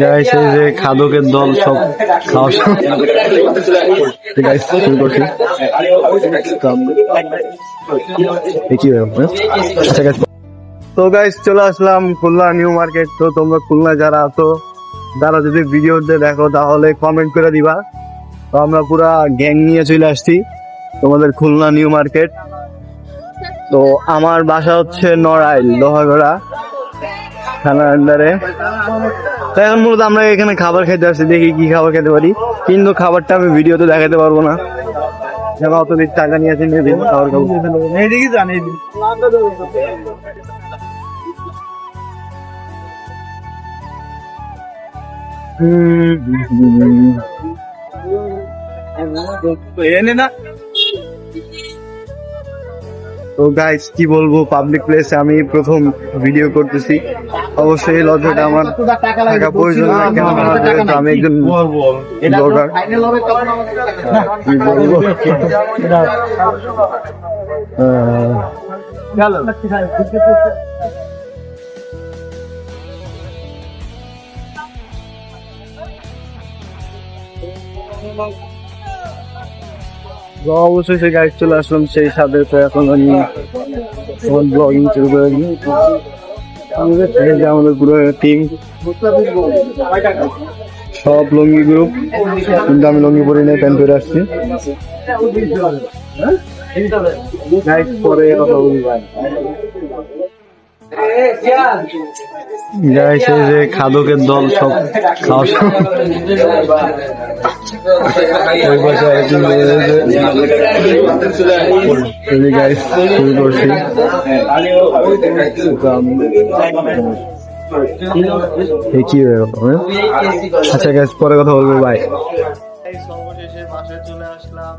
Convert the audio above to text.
Guys এই যে খাদকের দল সব খাওয়া শুরু করছি। হ্যাঁ? আচ্ছা তো গাইস চলে আসলাম খুলনা নিউ মার্কেট। তো তোমরা খুলনা যারা আছো, তারা যদি ভিডিওতে দেখো, তাহলে কমেন্ট করে দিবা। তো আমরা পুরা গ্যাং নিয়ে চলে আসছি, তোমাদের খুলনা নিউ মার্কেট। তো আমার বাসা হচ্ছে নড়াইল, লোহাগড়া। থানার আন্ডারে। তো এখন মূলত আমরা এখানে খাবার খেতে আসছি দেখি কি খাবার খেতে পারি। কিন্তু খাবারটা আমি ভিডিওতে দেখাতে পারব না। যেমন অত বেশি টাকা নিয়ে আসি নিয়ে খাবার খাব। এইদিকে জান এনে না। তো গাইস কি বলব পাবলিক প্লেসে আমি প্রথম ভিডিও করতেছি। অবশ্যই এই লজ্জাটা আমার থাকা প্রয়োজন না, কেননা আমি একজন ব্লগার কি বলব? আহ, তো অবশ্যই সেই গাইড চলে আসলাম সেই সাথে তো এখন আমি আমার ব্লগিং শুরু করে দিই। এই যে আমাদের পুরো টিম সব লঙ্গি গ্রুপ কিন্তু আমি লঙ্গি পরে নিয়ে প্যান্ট পরে আসছি। Guys, পরে কথা বলি গাইস এই যে খাদকের দল সব খাওয়া করছি। কি? আচ্ছা গ্যাস পরে কথা বলব বাই চলে আসলাম